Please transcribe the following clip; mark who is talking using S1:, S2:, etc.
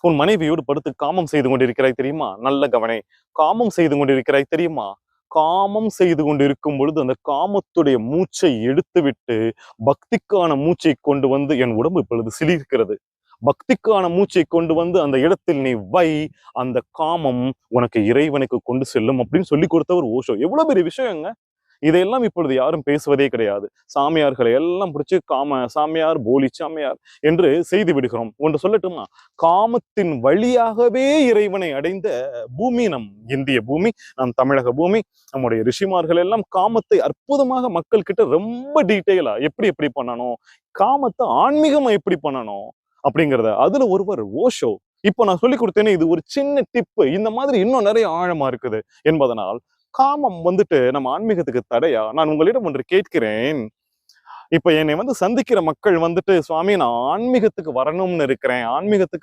S1: உன் மனைவியோடு படுத்து காமம் செய்து கொண்டிருக்கிறாய் தெரியுமா? நல்ல கவனை. காமம் செய்து கொண்டிருக்கிறாய் தெரியுமா? காமம் செய்து கொண்டிருக்கும் பொழுது அந்த காமத்துடைய மூச்சை எடுத்துவிட்டு பக்திக்கான மூச்சை கொண்டு வந்து என் உடம்பு இப்பொழுது சிலிர்க்கிறது. பக்திக்கான மூச்சை கொண்டு வந்து அந்த இடத்தில் நீ வை அந்த காமம் உனக்கு இறைவனுக்கு கொண்டு செல்லும் அப்படின்னு சொல்லி கொடுத்தவர் ஓஷோ. எவ்வளவு பெரிய விஷயங்க. இதையெல்லாம் இப்பொழுது யாரும் பேசுவதே கிடையாது. சாமியார்களை எல்லாம் பிடிச்சி காம சாமியார் போலி சாமியார் என்று செய்து விடுகிறோம். ஒன்று சொல்லட்டுமா? காமத்தின் வழியாகவே இறைவனை அடைந்த பூமி நம் இந்திய பூமி நம் தமிழக பூமி நம்முடைய ரிஷிமார்கள் எல்லாம் காமத்தை அற்புதமாக மக்கள் கிட்ட ரொம்ப டீட்டெயிலா எப்படி எப்படி பண்ணணும் காமத்தை ஆன்மீகமா எப்படி பண்ணணும் அப்படிங்கிறத அதுல ஒருவர் ஓஷோ. இப்போ நான் சொல்லி கொடுத்தேனே இது ஒரு சின்ன டிப்பு இந்த மாதிரி இன்னும் நிறைய ஆழமா இருக்குது என்பதனால் காமம் வந்துட்டு நம்ம ஆன்மீகத்துக்கு தடையா? நான் உங்களிடம் ஒன்று கேட்கிறேன். இப்ப என்னை வந்து சந்திக்கிற மக்கள் வந்துட்டு சுவாமி நான் ஆன்மீகத்துக்கு வரணும்னு இருக்கிறேன். ஆன்மீகத்துக்கு